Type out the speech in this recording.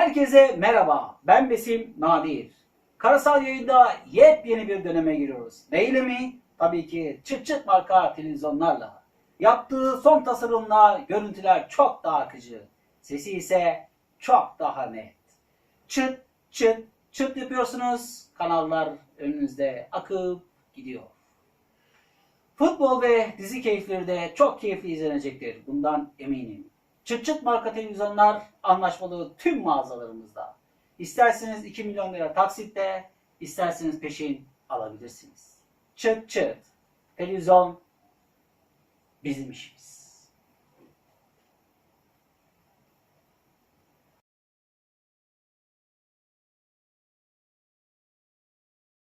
Herkese merhaba. Ben Besim Nadir. Karasal yayında yepyeni bir döneme giriyoruz. Neyle mi? Tabii ki çıt çıt marka televizyonlarla. Yaptığı son tasarımla görüntüler çok daha akıcı. Sesi ise çok daha net. Çıt çıt çıt yapıyorsunuz. Kanallar önünüzde akıp gidiyor. Futbol ve dizi keyifleri de çok keyifli izlenecektir. Bundan eminim. Çıt çıt marka televizyonlar anlaşmalı tüm mağazalarımızda. İsterseniz 2 milyon lira taksitle, isterseniz peşin alabilirsiniz. Çıt çıt. Televizyon bizim işimiz.